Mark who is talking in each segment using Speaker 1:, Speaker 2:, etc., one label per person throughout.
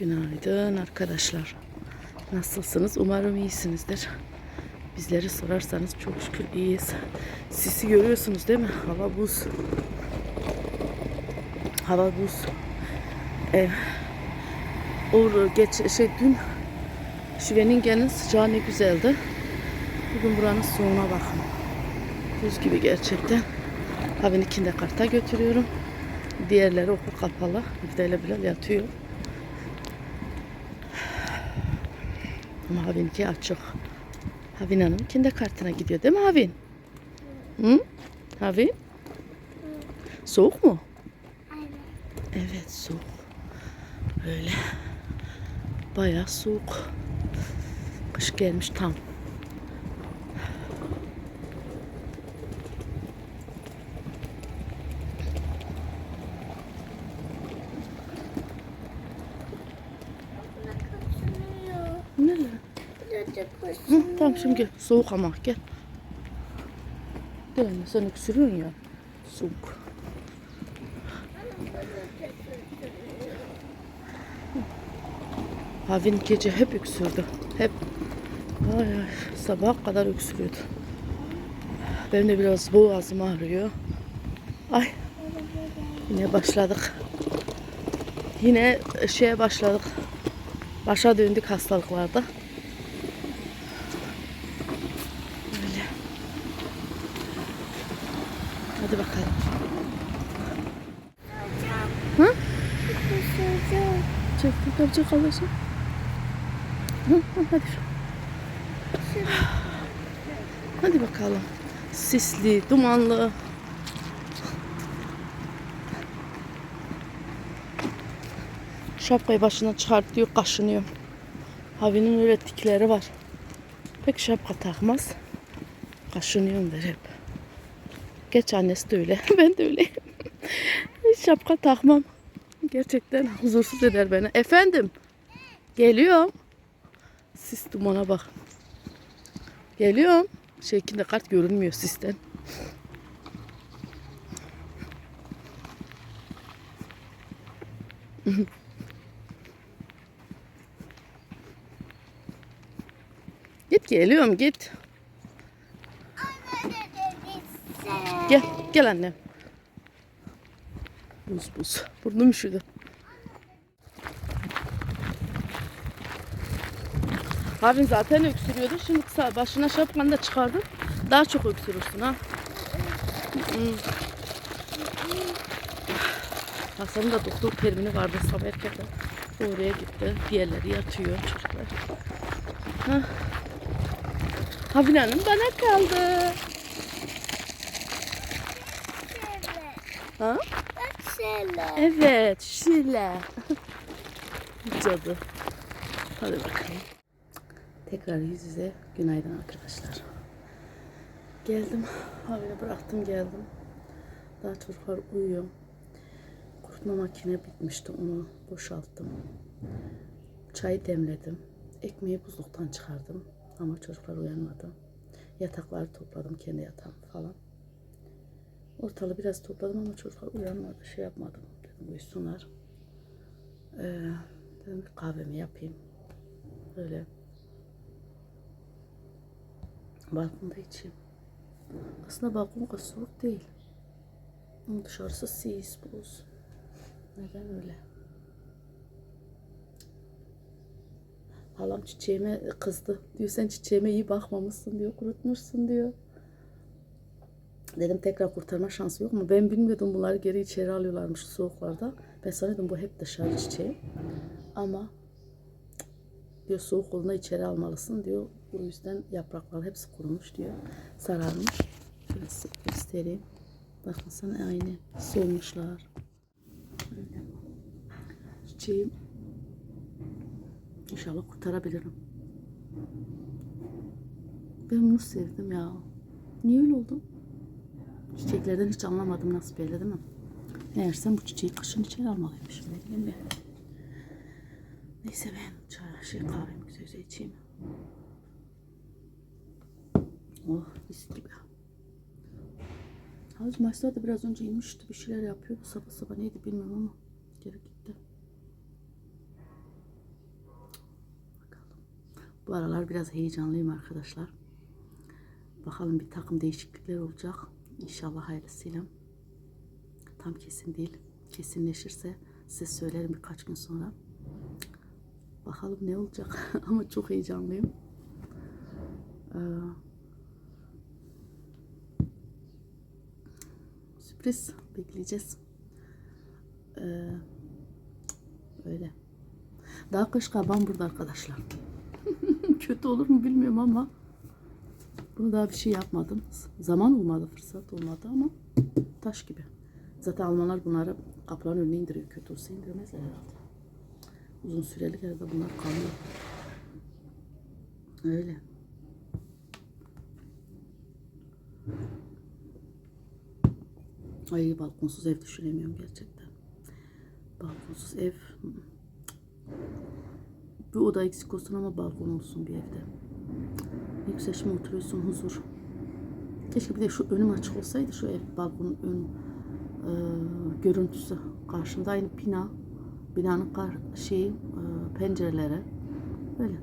Speaker 1: Günaydın arkadaşlar. Nasılsınız? Umarım iyisinizdir. Bizleri sorarsanız çok şükür iyiyiz. Sisi görüyorsunuz değil mi? Hava buz. Hava buz. Ee, Uğur geç şey dün Şiveningen'in sıcağı ne güzeldi. Bugün buranın soğuğuna bakın. Buz gibi gerçekten. Abini kindergarten'a götürüyorum. Diğerleri okul kapalı. Müfte ile Bilal yatıyor. Ama Havin'ki açık. Havin Hanım kindergarten'a gidiyor değil mi Havin? Hı? Havin? Soğuk mu? Evet soğuk. Böyle. Bayağı soğuk. Kış gelmiş tam. Hı, tamam şimdi gel. Soğuk ama gel. Gel anne sen öksürüyorsun ya. Soğuk. Havin gece hep öksürdü. Hep. Ay ay sabaha kadar öksürüyordu. Benim de biraz boğazım ağrıyor. Ay. Yine başladık. Yine şeye başladık. Başa döndük hastalıklarda. Böyle. Hadi bakalım. Hı? Alacağım. Hı, hı, hadi. Hadi bakalım. Sisli, dumanlı. Şapkayı başından çıkartıyor, kaşınıyor. Havinin öyle tikleri var. Pek şapka takmaz. Kaşınıyorum der hep. Geç annesi de öyle. ben de öyleyim. Hiç şapka takmam. Gerçekten huzursuz eder beni. Efendim. Geliyorum. Sis dumana bak. Geliyorum. Şeklinde kart görünmüyor sisten. git geliyorum git. Gel gel annem. Buz buz. Burnum üşüdü. Abin zaten öksürüyordu. Şimdi kısa başına şapkanı da çıkardım. Daha çok öksürürsün ha. Hmm. Hasan'ın da doktor termini vardı sabah erkekten. Oraya gitti. Diğerleri yatıyor çocuklar. Ha. Havin Hanım bana kaldı. Ha? Evet, Şile. Cadı. Hadi bakalım. Tekrar yüz yüze günaydın arkadaşlar. Geldim, havine bıraktım geldim. Daha çocuklar uyuyor. Kurutma makine bitmişti, onu boşalttım. Çayı demledim. Ekmeği buzluktan çıkardım. Ama çocuklar uyanmadı. Yatakları topladım, kendi yatağım falan. Ortalığı biraz topladım ama çocuklar uyanmadı. Şey yapmadım. Dedim uyusunlar. Ee, dedim bir kahvemi yapayım. Böyle. Balkonda içeyim. Aslında balkon kadar soğuk değil. Ama dışarısı sis, buz. Neden öyle? Halam çiçeğime kızdı. Diyor sen çiçeğime iyi bakmamışsın diyor. Kurutmuşsun diyor. Dedim tekrar kurtarma şansı yok mu? Ben bilmiyordum bunları geri içeri alıyorlarmış soğuklarda. Ben sanıyordum bu hep dışarı çiçeği. Ama diyor soğuk olduğunda içeri almalısın diyor. Bu yüzden yapraklar hepsi kurumuş diyor. Sararmış. Şöyle göstereyim. Bakın sana aynı solmuşlar. Böyle. Çiçeğim İnşallah kurtarabilirim. Ben bunu sevdim ya. Niye öyle oldu? Çiçeklerden hiç anlamadım nasıl böyle değil mi? Meğersem bu çiçeği kışın içeri almalıymışım. Ne bileyim ben. Neyse ben çay, şey kahvemi güzel güzel içeyim. Oh mis gibi. Havuz maçlar da biraz önce inmişti. Bir şeyler yapıyordu. Sabah sabah neydi bilmiyorum ama geri gitti. Bu aralar biraz heyecanlıyım arkadaşlar. Bakalım bir takım değişiklikler olacak. İnşallah hayırlısıyla. Tam kesin değil. Kesinleşirse size söylerim birkaç gün sonra. Bakalım ne olacak. Ama çok heyecanlıyım. Ee, sürpriz bekleyeceğiz. Ee, öyle. Daha kış kabağım burada arkadaşlar. Kötü olur mu bilmiyorum ama bunu daha bir şey yapmadım. Zaman olmadı, fırsat olmadı ama taş gibi. Zaten Almanlar bunları kapıların önüne indiriyor. Kötü olsa indirmezler herhalde. Uzun süreli herhalde bunlar kalıyor. Öyle. Ay balkonsuz ev düşünemiyorum gerçekten. Balkonsuz ev. Bir oda eksik olsun ama balkon olsun bir evde. Şimdi oturuyorsun huzur. Keşke bir de şu önüm açık olsaydı şu ev balkonun ön e, görüntüsü. Karşımda aynı bina. Binanın kar, şeyi, e, pencereleri. Böyle.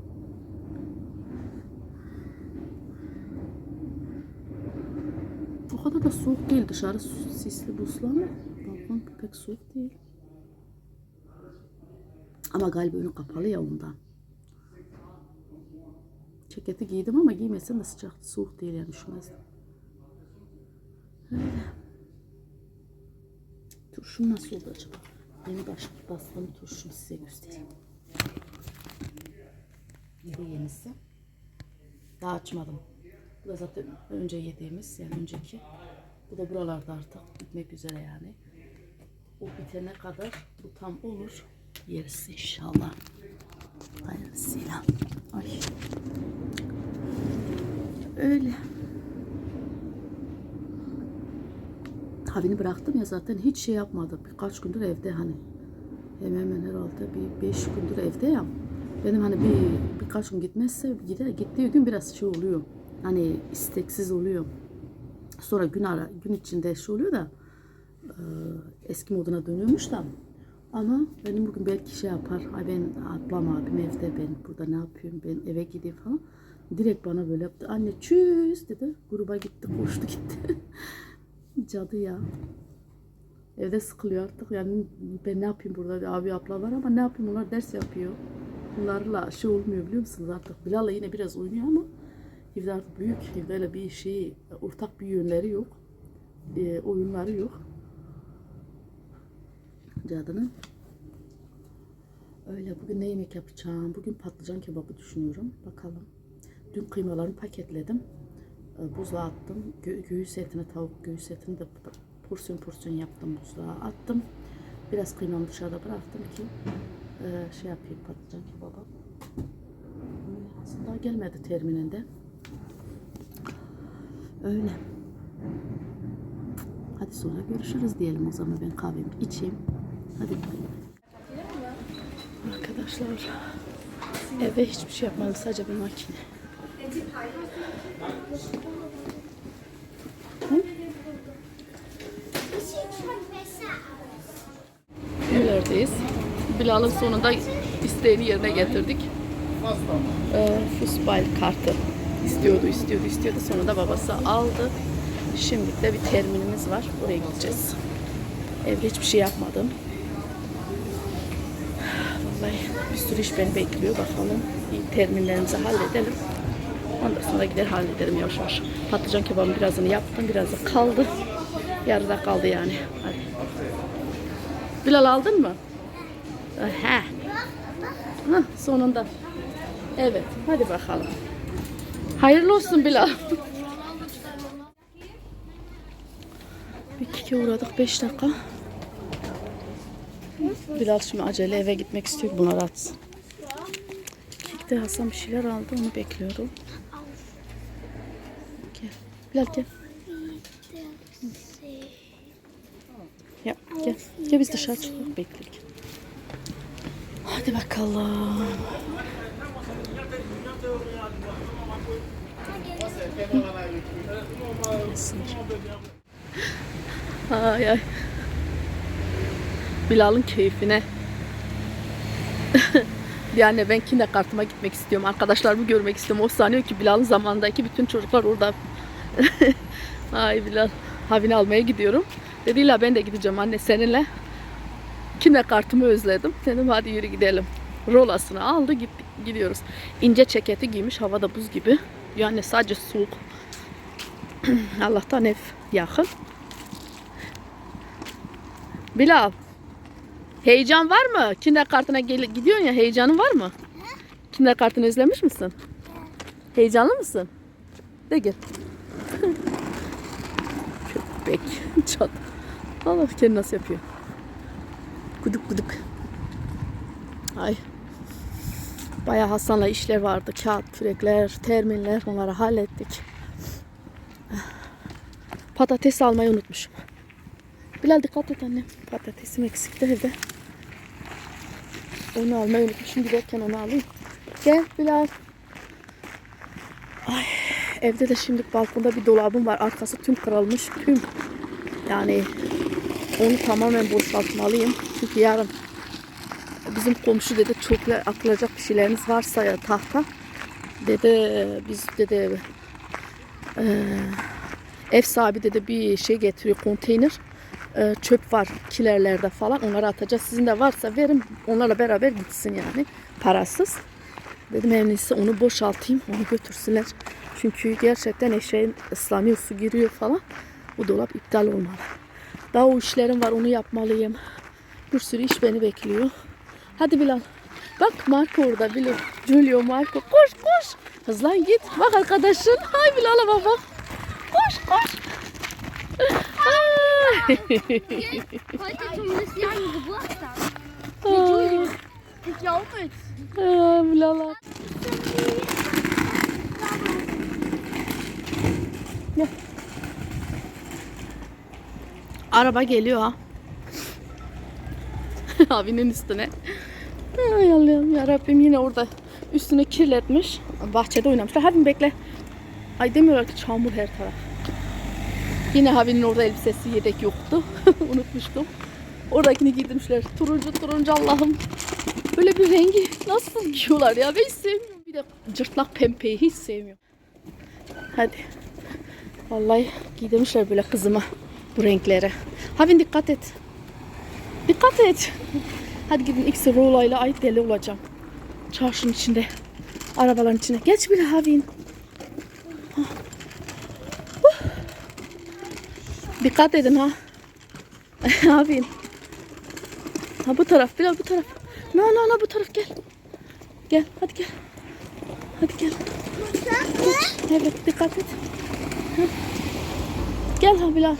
Speaker 1: O kadar da soğuk değil. Dışarı sisli buzlu ama balkon pek soğuk değil. Ama galiba önü kapalı ya ondan. Ceketi giydim ama giymesem de sıcaktı. Soğuk değil yani üşümezdim. Öyle. Turşum nasıl oldu acaba? Yeni baş, bastığım turşumu size göstereyim. Bu yenisi. Daha açmadım. Bu da zaten önce yediğimiz yani önceki. Bu da buralarda artık bitmek üzere yani. O bitene kadar bu tam olur. Yeriz inşallah. Hayırlısıyla. Ay. Öyle. Havini bıraktım ya zaten hiç şey yapmadı. Birkaç gündür evde hani. Hemen hemen herhalde bir beş gündür evde ya. Benim hani bir birkaç gün gitmezse gider, gittiği gün biraz şey oluyor. Hani isteksiz oluyor. Sonra gün ara gün içinde şey oluyor da e, eski moduna dönüyormuş da. Ama benim bugün belki şey yapar. Ay ben ablam abim evde ben burada ne yapıyorum ben eve gideyim falan. Direkt bana böyle yaptı. Anne çüz dedi. Gruba gitti koştu gitti. Cadı ya. Evde sıkılıyor artık. Yani ben ne yapayım burada abi abla var ama ne yapayım onlar ders yapıyor. Bunlarla şey olmuyor biliyor musunuz artık. Bilal'la yine biraz oynuyor ama evde artık büyük. Evde öyle bir şey ortak bir yönleri yok. E, oyunları yok. Cadının. Öyle bugün ne yemek yapacağım? Bugün patlıcan kebabı düşünüyorum. Bakalım. Dün kıymalarını paketledim. E, Buzluğa attım. Gö- göğüs etini, tavuk göğüs etini de porsiyon porsiyon yaptım buzluğa attım. Biraz kıymamı dışarıda bıraktım ki e, şey yapayım patlıcan kebabı. Öyle. Aslında gelmedi termininde. Öyle. Hadi sonra görüşürüz diyelim o zaman ben kahvemi içeyim. Hadi. Arkadaşlar eve hiçbir şey yapmadım sadece bir makine. Neredeyiz? Bilal'ın sonunda isteğini yerine getirdik. Ee, Fußball kartı istiyordu, istiyordu, istiyordu. Sonra da babası aldı. Şimdi de bir terminimiz var. Oraya gideceğiz. Evde hiçbir şey yapmadım. Vallahi bir sürü iş beni bekliyor. Bakalım terminlerimizi halledelim. Ondan sonra gider hallederim yavaş yavaş. Patlıcan kebabın birazını yaptım. Biraz da kaldı. Yarıda kaldı yani. Hadi. Bilal aldın mı? He. Hah, sonunda. Evet. Hadi bakalım. Hayırlı olsun Bilal. Bir kike uğradık 5 dakika. Bilal şimdi acele eve gitmek istiyor bunları atsın. Kekte Hasan bir şeyler aldı onu bekliyorum. Gel. Gel. Ya gel. Gel biz dışarı çıkalım bekleyelim. Hadi bakalım. Ay ay. Bilal'ın keyfine. Yani ben kine kartıma gitmek istiyorum. Arkadaşlarımı görmek istiyorum. O sanıyor ki Bilal'ın zamandaki bütün çocuklar orada. Ay Bilal. Havini almaya gidiyorum. Dediler ben de gideceğim anne seninle. Kine kartımı özledim. Dedim hadi yürü gidelim. Rolasını aldı gittik, gidiyoruz. İnce ceketi giymiş. Havada buz gibi. Yani sadece soğuk. Allah'tan ev yakın. Bilal. Heyecan var mı? Kinder kartına gidiyorsun ya heyecanın var mı? Kinder kartını özlemiş misin? Heyecanlı mısın? De gel. Köpek. Çat. Allah kendi nasıl yapıyor. Guduk guduk. Ay. Bayağı Hasan'la işler vardı. Kağıt, kürekler, terminler onları hallettik. Patates almayı unutmuşum. Bilal dikkat et annem. Patatesim eksikti evde. Onu almayı unutmuşum. Giderken onu alayım. Gel Bilal. Ay, evde de şimdi balkonda bir dolabım var. Arkası tüm kırılmış. Tüm. Yani onu tamamen boşaltmalıyım. Çünkü yarın bizim komşu dedi çok atılacak bir şeyleriniz varsa ya tahta. Dedi biz dedi eee, ev sahibi dedi bir şey getiriyor konteyner. Eee, çöp var kilerlerde falan onları atacağız. Sizin de varsa verin onlarla beraber gitsin yani parasız. Dedim en iyisi onu boşaltayım onu götürsünler. Çünkü gerçekten eşeğin ıslanıyor su giriyor falan. Bu dolap iptal olmalı. Daha o işlerim var onu yapmalıyım. Bir sürü iş beni bekliyor. Hadi Bilal. Bak Marco orada Bilal. Julio Marco. Koş koş. Hızlan git. Bak arkadaşın. Hay Bilal'a bak bak. Koş koş.
Speaker 2: Heute zumindest lange Geburtstag.
Speaker 1: Ay.
Speaker 2: Ich glaube es.
Speaker 1: Ay, Araba geliyor ha. Abinin üstüne. Ay Allah'ım ya Rabbim yine orada üstünü kirletmiş. Bahçede oynamışlar. Hadi bekle. Ay demiyorlar ki çamur her taraf. Yine Havi'nin orada elbisesi yedek yoktu. Unutmuştum. Oradakini giydirmişler. Turuncu turuncu Allah'ım. Böyle bir rengi nasıl giyiyorlar ya? Ben hiç sevmiyorum. Bir de cırtlak pembeyi hiç sevmiyorum. Hadi. Vallahi giydirmişler böyle kızıma bu renkleri. Havin dikkat et. Dikkat et. Hadi gidin ikisi rolayla ay deli olacağım. Çarşının içinde. Arabaların içine. Geç bile Havin. Huh. Dikkat edin ha. Havin. Ha bu taraf biraz bu taraf. No no no bu taraf gel. Gel hadi gel. Hadi gel. Evet dikkat et. Gel ha Bilal.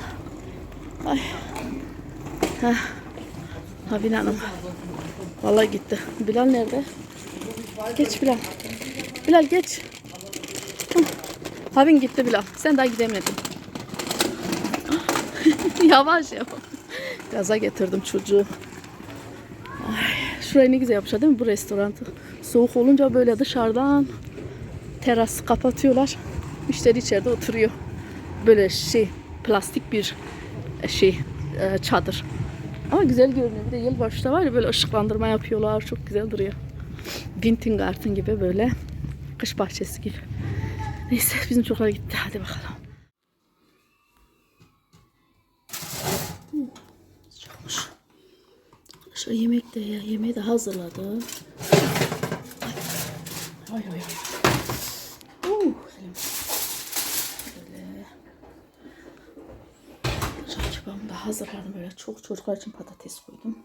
Speaker 1: Ay. Ha. Ha Bilal Hanım. Vallahi gitti. Bilal nerede? Geç Bilal. Bilal geç. Havin gitti Bilal. Sen daha gidemedin. yavaş yavaş. Gaza getirdim çocuğu. Ay, şurayı ne güzel yapmışlar değil mi bu restoranı? Soğuk olunca böyle dışarıdan teras kapatıyorlar. Müşteri içeride oturuyor. Böyle şey plastik bir şey e, çadır. Ama güzel görünüyor. Bir de yılbaşta var ya böyle ışıklandırma yapıyorlar. Çok güzel duruyor. Wintergarten gibi böyle. Kış bahçesi gibi. Neyse bizim çocuklar gitti. Hadi bakalım. Sıcakmış. Şu yemek de ya. Yemeği de hazırladım. Ay ay ay. Uh, elim. Böyle. Şarkıbamı da hazırladım böyle. Çok çocuklar için patates koydum.